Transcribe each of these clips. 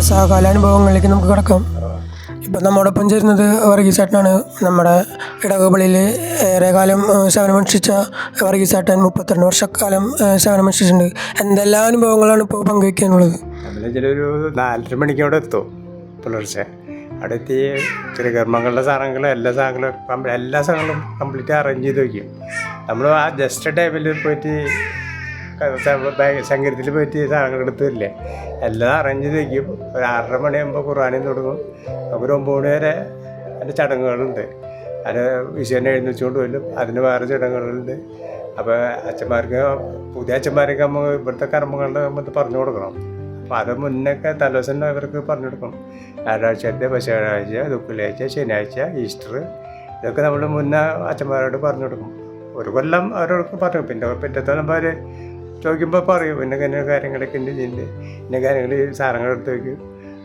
പെസഹകാല അനുഭവങ്ങളിലേക്ക് നമുക്ക് കിടക്കാം. ഇപ്പം നമ്മോടൊപ്പം ചേരുന്നത് വർഗീസേട്ടനാണ് നമ്മുടെ ഇടവകളിൽ ഏറെക്കാലം സേവനമനുഷ്ഠിച്ച വർഗീസേട്ടൻ മുപ്പത്തിരണ്ട് വർഷക്കാലം സേവനമനുഷ്ഠിച്ചിട്ടുണ്ട് എന്തെല്ലാം അനുഭവങ്ങളാണ് ഇപ്പോൾ പങ്കുവയ്ക്കാനുള്ളത് ഒരു നാലര മണിക്ക് അവിടെ എത്തും പുലർച്ചെ. അവിടെ എത്തി തിരുകർമ്മങ്ങളുടെ സാധനങ്ങളും എല്ലാ സാധനങ്ങളും എല്ലാ സാധനങ്ങളും കംപ്ലീറ്റ് അറേഞ്ച് ചെയ്ത് വയ്ക്കും നമ്മൾ ആ ജസ്റ്റ് ടൈമിൽ പോയിട്ട് സംഗീതത്തിൽ പറ്റിയ സാധനങ്ങൾ എടുത്തില്ലേ എല്ലാം അറേഞ്ച് ചെയ്ത് വയ്ക്കും ഒരു ആറര മണിയാകുമ്പോൾ ഖുർആാനും തുടങ്ങും. ഒരു ഒമ്പത് മണി വരെ അതിന്റെ ചടങ്ങുകളുണ്ട്. അത് വിഷുവിനെ എഴുന്നേച്ചുകൊണ്ട് വരും. അതിന് വേറെ ചടങ്ങുകളുണ്ട്. അപ്പോൾ അച്ഛന്മാർക്ക് പുതിയ അച്ഛന്മാരൊക്കെ നമ്മൾ ഇവിടുത്തെ കർമ്മങ്ങളുടെ നമ്മൾ പറഞ്ഞു കൊടുക്കണം. അപ്പോൾ അത് മുന്നൊക്കെ തലേദിവസം അവർക്ക് പറഞ്ഞു കൊടുക്കണം. ഞായറാഴ്ചത്തെ പശുവാഴ്ച ദുഃഖിലാഴ്ച ശനിയാഴ്ച ഈസ്റ്റർ ഇതൊക്കെ നമ്മൾ മുന്നേ അച്ഛന്മാരോട് പറഞ്ഞു കൊടുക്കും. ഒരു കൊല്ലം അവരോട് പറഞ്ഞു പിന്നെ പിറ്റത്തെ നമ്പർ ചോദിക്കുമ്പോൾ പറയും പിന്നെ ഇന്ന കാര്യങ്ങളൊക്കെ ഉണ്ട് ചെയ്യുന്നുണ്ട് ഇന്ന കാര്യങ്ങൾ സാധനങ്ങൾ എടുത്ത് വയ്ക്കും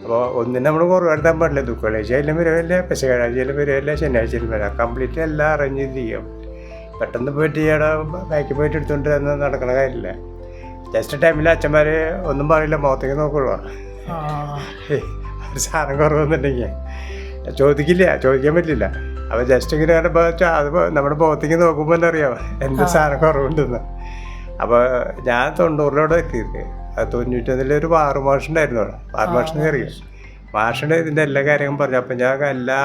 അപ്പോൾ ഒന്നും നമ്മൾ കുറവ് എടുത്താൻ പാടില്ല. ദുഃഖവെള്ളിയാഴ്ചയിലും വരുമല്ല പശുകാഴ്ചയിലും വരുമല്ല ശനിയാഴ്ചയിലും വരാം. കംപ്ലീറ്റ് എല്ലാം അറേഞ്ച് ചെയ്യാം. പെട്ടെന്ന് പോയിട്ട് ഇയാളെ ബാക്കിൽ പോയിട്ട് എടുത്തുകൊണ്ട് തന്നെ നടക്കണ കാര്യമില്ല. ജസ്റ്റ് ടൈമിൽ അച്ഛന്മാർ ഒന്നും പറയില്ല. മുഖത്തേക്ക് നോക്കുള്ളൂ. ഒരു സാധനം കുറവെന്നുണ്ടെങ്കിൽ. ചോദിക്കില്ല. ചോദിക്കാൻ പറ്റില്ല. അപ്പോൾ ജസ്റ്റ് ഇങ്ങനെ കണ്ടപ്പോൾ അത് നമ്മുടെ മുഖത്തേക്ക് നോക്കുമ്പോൾ തന്നെ അറിയാം? എന്ത് സാധനം കുറവുണ്ടെന്ന്. അപ്പോൾ ഞാൻ തൊണ്ണൂറിലൂടെ എത്തിയത് അത് തൊണ്ണൂറ്റൊന്നിൽ ഒരു ആറ് മാഷുണ്ടായിരുന്നു അവിടെ. ആറ് മാസം കയറിയോ മാഷിന്റെ ഇതിന്റെ എല്ലാ കാര്യങ്ങളും പറഞ്ഞു. അപ്പം ഞാൻ എല്ലാ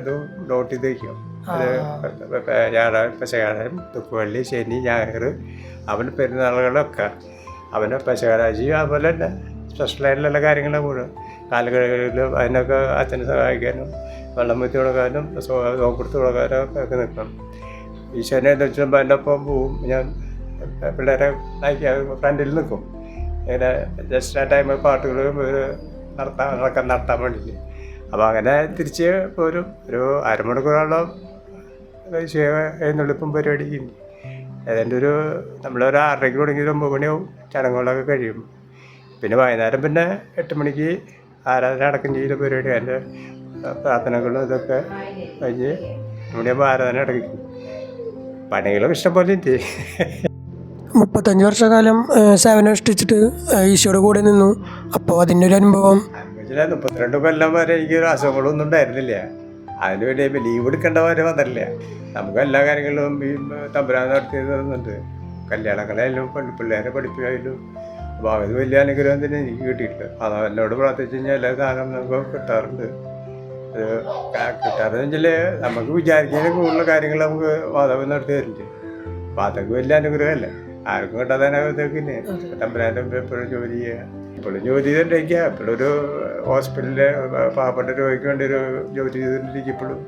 ഇതും നോട്ട് ചെയ്ത് വയ്ക്കും അത് ഞാൻ പശകാലം തുപ്പുവള്ളി ശനി ഞായർ അവൻ പെരുന്നാളുകളൊക്കെ. അവന്റെ പശകാരാജി അതുപോലെ തന്നെ സ്പെഷ്യലായിട്ടുള്ള കാര്യങ്ങളെ മുഴുവൻ. കാലുകളിൽ അതിനൊക്കെ അച്ഛനെ സഹായിക്കാനും വെള്ളം വെത്തി കൊടുക്കാനും നോക്കെടുത്ത് കൊടുക്കാനും ഒക്കെ നിൽക്കണം. ഈശ്വരനെ വെച്ചാൽ എന്റെ ഒപ്പം പോവും. ഞാൻ പിള്ളേരെ നയിക്കാൻ ഫ്രണ്ടിൽ നിൽക്കും. ഇങ്ങനെ ജസ്റ്റ് ആ ടൈമിൽ പാട്ടുകൾ നടത്താൻ ഇറക്കം നടത്താൻ വേണ്ടിയിട്ട്. അപ്പോൾ അങ്ങനെ തിരിച്ച് പോരും. ഒരു അരമണിക്കൂറോളം എഴുന്നള്ളിപ്പം പരിപാടി ചെയ്യും ഏതാണ്ട് ഒരു നമ്മളൊരു ആറരയ്ക്ക് തുടങ്ങി ഒരു ഒമ്പത് മണിയാവും. ചടങ്ങുകളൊക്കെ കഴിയും. പിന്നെ വൈകുന്നേരം പിന്നെ എട്ട് മണിക്ക് ആരാധന അടക്കം ചെയ്യുന്ന പരിപാടി. അതിന്റെ പ്രാർത്ഥനകളും ഇതൊക്കെ കഴിഞ്ഞ് മണിയാകുമ്പോൾ ആരാധന അടക്കും പണികളും ഇഷ്ടംപോലെ ഉണ്ട്. മുപ്പത്തഞ്ച് വർഷക്കാലം സേവനം അനുഷ്ഠിച്ചിട്ട് ഈശോയുടെ കൂടെ നിന്നു. അപ്പോൾ അതിന്റെ ഒരു അനുഭവം. മുപ്പത്തിരണ്ട് കൊല്ലം വരെ എനിക്ക് ഒരു അസുഖങ്ങളൊന്നും ഉണ്ടായിരുന്നില്ല. അതിന് വേണ്ടി ലീവ് എടുക്കേണ്ട വരെ വന്നിട്ടില്ല. നമുക്ക് എല്ലാ കാര്യങ്ങളും ഈ തമ്പുരാൻ നടത്തി തന്നിട്ടുണ്ട്. കല്യാണങ്ങളായാലും പെണ്ണു പിള്ളേരെ പഠിപ്പിക്കായാലും. അപ്പോൾ അത് വലിയ അനുഗ്രഹം തന്നെ എനിക്ക് കിട്ടിയിട്ടുണ്ട്. അത് എന്നോട് പ്രാർത്ഥിച്ചു കഴിഞ്ഞാൽ എല്ലാ സാധനം നമുക്ക് കിട്ടാറുണ്ട്. അത് കിട്ടാറെന്ന് വെച്ചാൽ നമുക്ക് വിചാരിക്കുന്നതിന് കൂടുതൽ കാര്യങ്ങൾ നമുക്ക് മാതാവ് നടത്തി തരുന്നുണ്ട്. അപ്പോൾ അതൊക്കെ വലിയ അനുഗ്രഹമല്ലേ? ആർക്കും കിട്ടാത്തതിനകത്തേക്ക് പിന്നെ തമ്പുരാന്റെ എപ്പോഴും ജോലി ചെയ്യുക. ഇപ്പോഴും ജോലി ചെയ്തുകൊണ്ടിരിക്കുക ഇപ്പോഴും ഒരു ഹോസ്പിറ്റലിലെ പാവപ്പെട്ട രോഗിക്ക് വേണ്ടി ഒരു ജോലി ചെയ്തുകൊണ്ടിരിക്കും ഇപ്പോഴും.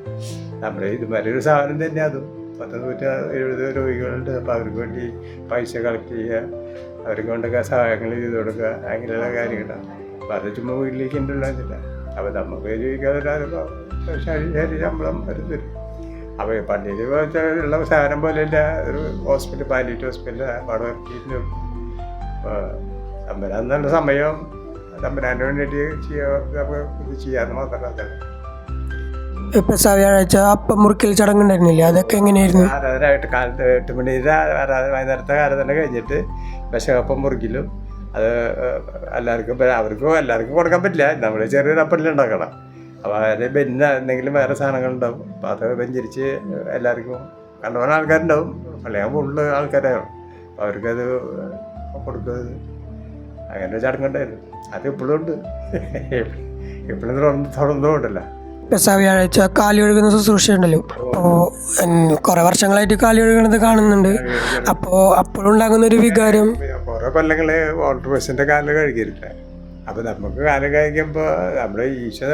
നമ്മുടെ ഇതുമാതിരി ഒരു സാധനം തന്നെ അതും. പത്ത് നൂറ്റി എഴുപത് രോഗികളുണ്ട്. അപ്പോൾ അവർക്ക് വേണ്ടി പൈസ കളക്ട് ചെയ്യുക. അവർക്ക് കൊണ്ടൊക്കെ സഹായങ്ങൾ ചെയ്ത് കൊടുക്കുക. അങ്ങനെയുള്ള കാര്യങ്ങളാണ്. അപ്പോൾ അത് ചുമ്മാ വീട്ടിലേക്ക് ഉണ്ടല്ലോ അപ്പോൾ നമുക്ക് ജീവിക്കാതെ ശരി ശരി ശമ്പളം അവർ തരും. അപ്പോൾ പള്ളിയിൽ ഉള്ള സാധനം പോലെ ഇല്ല ഒരു ഹോസ്പിറ്റൽ പാലിയേറ്റ് ഹോസ്പിറ്റൽ അവിടെ വർക്ക് ചെയ്യുന്നു തമ്പരാൻ നല്ല സമയം തമ്പരാന്റെ വേണ്ടിയിട്ട് ഇത് ചെയ്യാമെന്ന് മാത്രമല്ല അതല്ല പെസഹ വ്യാഴാഴ്ച അപ്പം മുറിക്കൽ ചടങ്ങുണ്ടായിരുന്നില്ലേ അതൊക്കെ എങ്ങനെയായിരുന്നു? ആരാധനയായിട്ട് കാലത്ത് എട്ട് മണി ആരാധന വൈകുന്നേരത്തെ ആരാധന കഴിഞ്ഞിട്ട് പക്ഷേ അപ്പം മുറിക്കലും. അത് എല്ലാവർക്കും ഇപ്പം അവർക്കും എല്ലാവർക്കും കൊടുക്കാൻ പറ്റില്ല. നമ്മൾ ചെറിയൊരു അപ്പല്ലേ ഉണ്ടാക്കണം. അപ്പോൾ ബെന്നിന് എന്തെങ്കിലും വേറെ സാധനങ്ങളുണ്ടാവും. അപ്പോൾ അത് വെഞ്ചരിച്ച് എല്ലാവർക്കും കണ്ടുപോകുന്ന ആൾക്കാരുണ്ടാവും. അല്ലെങ്കിൽ ഫുള്ള് ആൾക്കാരാണ്. അപ്പോൾ അവർക്കത് കൊടുക്കുന്നത് അങ്ങനെ ഒരു ചടങ്ങുണ്ടായിരുന്നു അത് ഇപ്പോഴും ഉണ്ട്. ഇപ്പോഴും തുറന്ന് തുറന്നുകൊണ്ടല്ല വ്യാഴാഴ്ച കാലി ഒഴുകുന്ന ശുശ്രൂഷ ഉണ്ടല്ലോ. അപ്പോൾ കുറേ വർഷങ്ങളായിട്ട് കാലി ഒഴുകുന്നത് കാണുന്നുണ്ട്. അപ്പോൾ അപ്പോഴുണ്ടാകുന്ന ഒരു വികാരം. കുറേ കൊല്ലങ്ങളെ ഓൾട്ടർ ബസ്സിന്റെ കാലിൽ കഴുകിയില്ല അപ്പോൾ നമുക്ക് കാലം കഴിക്കുമ്പോൾ നമ്മുടെ ഈശോ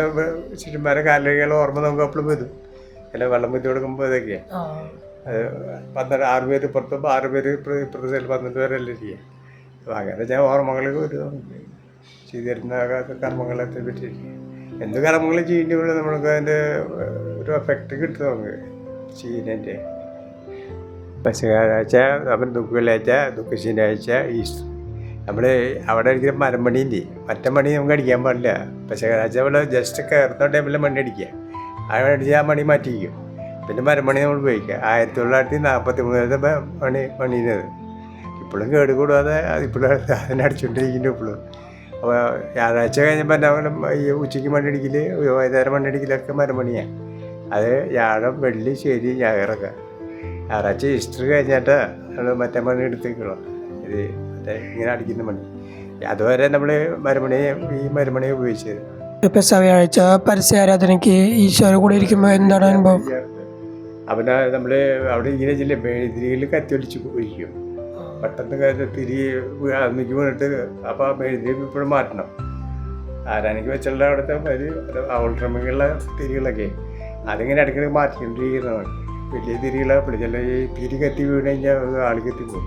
ശിഷ്യന്മാരെ കാലിൽ കഴിക്കാനുള്ള ഓർമ്മ നമുക്ക് അപ്പോഴും വരും. അല്ല വെള്ളം വെച്ച് കൊടുക്കുമ്പോൾ ഇതൊക്കെയാണ് അത് പന്ത്രണ്ട് ആറ് പേര് പുറത്തുമ്പോൾ ആറ് പേര് ഇപ്പുറ- ഇപ്പുറത്തെ സൈഡിൽ പന്ത്രണ്ട് പേരല്ലേ ചെയ്യാം. അപ്പോൾ അങ്ങനെ ഞാൻ ഓർമ്മകളൊക്കെ വരും ചെയ്തിരുന്ന കർമ്മങ്ങളെ പറ്റി എന്ത് കർമ്മങ്ങൾ ചെയ്യുമ്പോൾ നമ്മൾക്ക് അതിന്റെ ഒരു എഫക്റ്റ് കിട്ടും നമുക്ക് ചെയ്യുന്നതിന്റെ പശുകാഴ്ച അവൻ ദുഃഖവെള്ളിയാഴ്ച ദുഃഖ ശനിയാഴ്ച ഈസ്റ്റർ നമ്മൾ അവിടെ അടിക്കുന്ന മരമണീന്റെ മറ്റേ മണി നമുക്ക് അടിക്കാൻ പാടില്ല. പശുകാഴ്ച നമ്മൾ ജസ്റ്റ് കയറുന്ന ടൈമിൽ മണി അടിക്കുക. ആ അടിച്ച് ആ മണി മാറ്റിക്കും പിന്നെ മരമണി നമ്മൾ ഉപയോഗിക്കുക. ആയിരത്തി തൊള്ളായിരത്തി നാൽപ്പത്തി മൂന്നിലത്തെ മണി മണിയുന്നത് ഇപ്പോഴും കേട് കൂടാതെ അതിപ്പോഴും അതിനെ അടിച്ചുകൊണ്ടിരിക്കുന്നു ഇപ്പോഴും അപ്പോൾ ഞായറാഴ്ച കഴിഞ്ഞപ്പോൾ എന്തായാലും ഈ ഉച്ചയ്ക്ക് മണ്ണടിക്കൽ വൈകുന്നേരം മണ്ണടിക്കലൊക്കെ മരമണിയാണ് അത് വ്യാഴം വെള്ളി ശരി ഞായറൊക്കെ. ഞായറാഴ്ച ഈസ്റ്റർ കഴിഞ്ഞിട്ട് നമ്മൾ മറ്റേ മണി എടുത്തേക്കുള്ളൂ. ഇത് മറ്റേ ഇങ്ങനെ അടിക്കുന്ന മണി അതുവരെ നമ്മൾ മരുമണിയെ ഈ മരുമണി ഉപയോഗിച്ചത് ഇപ്പം വ്യാഴാഴ്ച പരസ്യ ആരാധനയ്ക്ക് ഈശോയുടെ കൂടെ ഇരിക്കുമ്പോൾ എന്താണ് അനുഭവം? അവന നമ്മൾ അവിടെ ഇങ്ങനെ ചില മെഴുതിരിയിൽ കത്തിയൊലിച്ച് ഒഴിക്കും പെട്ടെന്ന് തിരി അന്നിക്ക് വീണിട്ട് അപ്പോൾ ആ മെഴുതിരി ഇപ്പോഴും മാറ്റണം. ആരാനിക്ക് വെച്ചുള്ള അവിടുത്തെ ഒരു ഔൾട്രമിലുള്ള തിരികളൊക്കെ. അതിങ്ങനെ ഇടയ്ക്കിടയ്ക്ക് മാറ്റിക്കൊണ്ടിരിക്കുന്നതാണ്. വലിയ തിരികളെ ചില ഈ തിരി കത്തി വീണ് കഴിഞ്ഞാൽ ആൾ ആളി കത്തി പോകും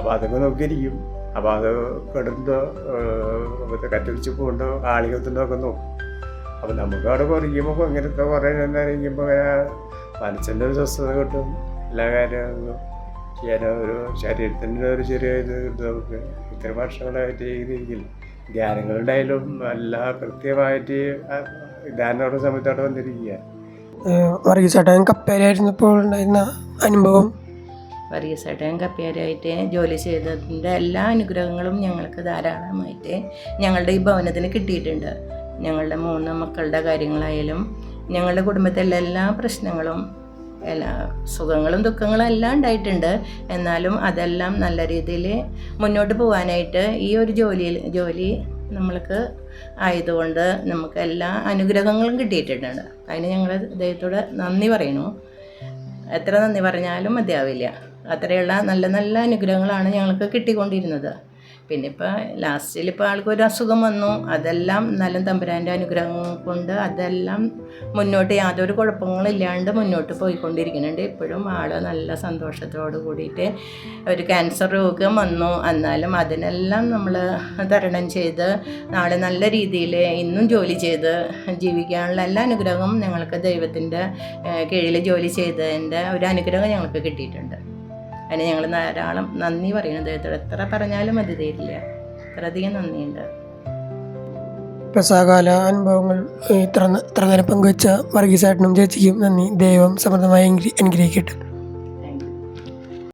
അപ്പോൾ അതൊക്കെ നോക്കിയിരിക്കും. അപ്പോൾ അത് കിടന്തോ കത്തിരിച്ച് പോകണ്ടോ ആളി കത്തുണ്ടോ ഒക്കെ നോക്കും അപ്പോൾ നമുക്ക് അവിടെ കുറയ്ക്കുമ്പോൾ ഇങ്ങനത്തെ കുറേ നേരം മനസ്സിന്റെ ഒരു സ്വസ്ഥത കിട്ടും. എല്ലാ കാര്യങ്ങളും ചെയ്യാൻ ഒരു ശരീരത്തിന്റെ ഒരു ചെറിയ ഇത് കിട്ടും നമുക്ക്. ഇത്ര വർഷങ്ങളായിട്ട് ചെയ്തിരിക്കില്ല ധ്യാനങ്ങളുണ്ടായാലും എല്ലാ കൃത്യമായിട്ട് ധ്യാനമുള്ള ധ്യാനങ്ങളുടെ സമയത്ത് അവിടെ വന്നിരിക്കുക. വർഗീസേട്ടൻ കപ്പേരായിരുന്നപ്പോൾ ഉണ്ടായിരുന്ന അനുഭവം വർഗീസേട്ടൻ കപ്പ്യാരായിട്ട് ജോലി ചെയ്തതിന്റെ എല്ലാ അനുഗ്രഹങ്ങളും ഞങ്ങൾക്ക് ധാരാളമായിട്ട് ഞങ്ങളുടെ ഈ ഭവനത്തിന് കിട്ടിയിട്ടുണ്ട്. ഞങ്ങളുടെ മൂന്ന് മക്കളുടെ കാര്യങ്ങളായാലും ഞങ്ങളുടെ കുടുംബത്തിലെ എല്ലാ പ്രശ്നങ്ങളും എല്ലാ സുഖങ്ങളും ദുഃഖങ്ങളും എല്ലാം ഉണ്ടായിട്ടുണ്ട്. എന്നാലും അതെല്ലാം നല്ല രീതിയിൽ മുന്നോട്ട് പോകാനായിട്ട് ഈ ഒരു ജോലിയിൽ ജോലി നമ്മൾക്ക് ആയതുകൊണ്ട് നമുക്ക് എല്ലാ അനുഗ്രഹങ്ങളും കിട്ടിയിട്ടുണ്ട്. അതിന് ഞങ്ങൾ ദൈവത്തോട് നന്ദി പറയുന്നു. എത്ര നന്ദി പറഞ്ഞാലും മതിയാവില്ല. അത്രയുള്ള നല്ല നല്ല അനുഗ്രഹങ്ങളാണ് ഞങ്ങൾക്ക് കിട്ടിക്കൊണ്ടിരുന്നത്. പിന്നെ ഇപ്പോൾ ലാസ്റ്റിൽ ഇപ്പോൾ ആൾക്കൊരു അസുഖം വന്നു. അതെല്ലാം നല്ല തമ്പുരാന്റെ അനുഗ്രഹം കൊണ്ട് അതെല്ലാം മുന്നോട്ട് യാതൊരു കുഴപ്പങ്ങളില്ലാണ്ട് മുന്നോട്ട് പോയിക്കൊണ്ടിരിക്കുന്നുണ്ട്. ഇപ്പോഴും ആൾ നല്ല സന്തോഷത്തോട് കൂടിയിട്ട് ഒരു ക്യാൻസർ രോഗം വന്നു. എന്നാലും അതിനെല്ലാം നമ്മൾ തരണം ചെയ്ത് നാളെ നല്ല രീതിയിൽ ഇന്നും ജോലി ചെയ്ത് ജീവിക്കാനുള്ള എല്ലാ അനുഗ്രഹവും ഞങ്ങൾക്ക് ദൈവത്തിന്റെ കീഴിൽ ജോലി ചെയ്തതിന്റെ ഒരു അനുഗ്രഹം ഞങ്ങൾക്ക് കിട്ടിയിട്ടുണ്ട്. അതിന് ഞങ്ങൾ ധാരാളം നന്ദി പറയുന്നു. ദൈവത്തോട് എത്ര പറഞ്ഞാലും മതി തരില്ല. അത്രയധികം നന്ദിയുണ്ട്. പ്രസാകാല അനുഭവങ്ങൾ ഇത്ര ഇത്ര നേരം പങ്കുവെച്ച വർഗീസേട്ടനും ചേച്ചിക്കും നന്ദി. ദൈവം സമൃദ്ധമായി അനുഗ്രഹിക്കട്ടെ.